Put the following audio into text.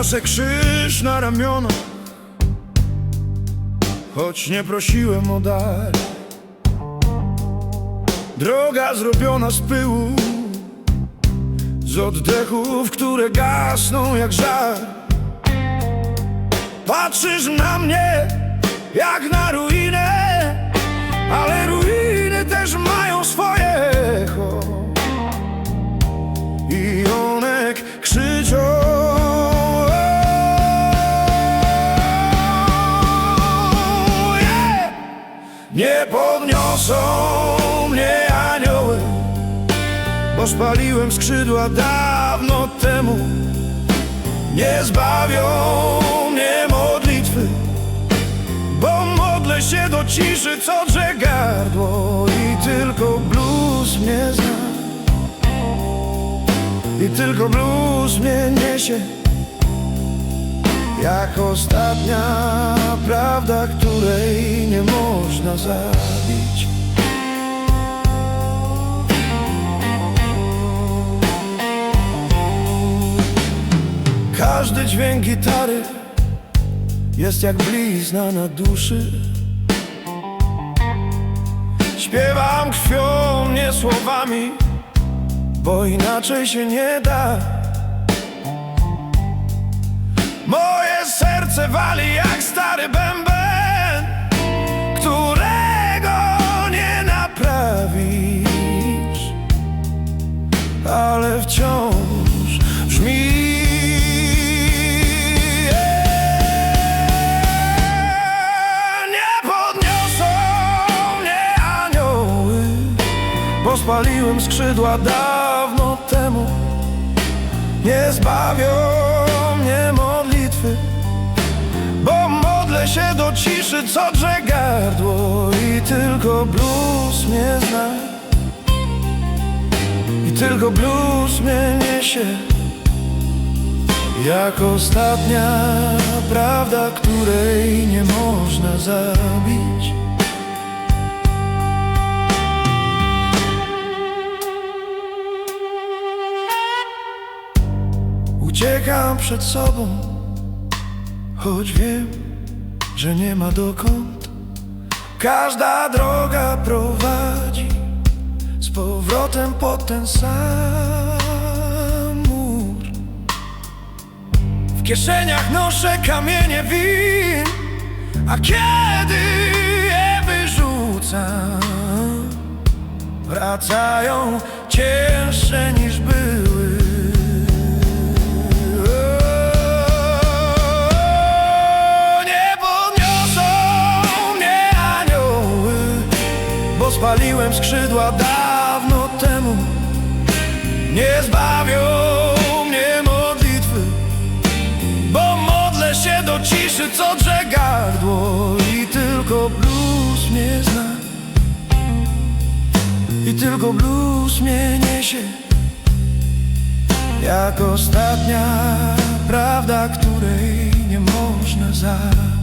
Niosę krzyż na ramionach. Choć nie prosiłem o dar. Droga zrobiona z pyłu Z oddechów, które gasną jak żar. Patrzysz na mnie jak na ruinę Ale ruiny też mają swoje Nie podniosą mnie anioły Bo spaliłem skrzydła dawno temu. Nie zbawią mnie modlitwy Bo modlę się do ciszy, co drze gardło I tylko blues mnie zna. I tylko blues mnie niesie Jak ostatnia prawda, której nie można zabić. Każdy dźwięk gitary jest jak blizna na duszy. Śpiewam krwią, nie słowami, bo inaczej się nie da Moje serce wali jak stary bęben Którego nie naprawisz. Ale wciąż brzmi Nie podniosą mnie anioły Bo spaliłem skrzydła dawno temu. Nie zbawią mnie modlitwy Bo modlę się do ciszy, co drze gardło I tylko blues mnie zna. I tylko blues mnie niesie Jak ostatnia prawda, której nie można zabić. Uciekam przed sobą, choć wiem, że nie ma dokąd. Każda droga prowadzi z powrotem pod ten sam mur. W kieszeniach noszę kamienie win, a kiedy je wyrzucam, wracają spaliłem skrzydła dawno temu. Nie zbawią mnie modlitwy, bo modlę się do ciszy, co drze gardło i tylko blues mnie zna. I tylko blues mnie niesie Jak ostatnia prawda, której nie można zabić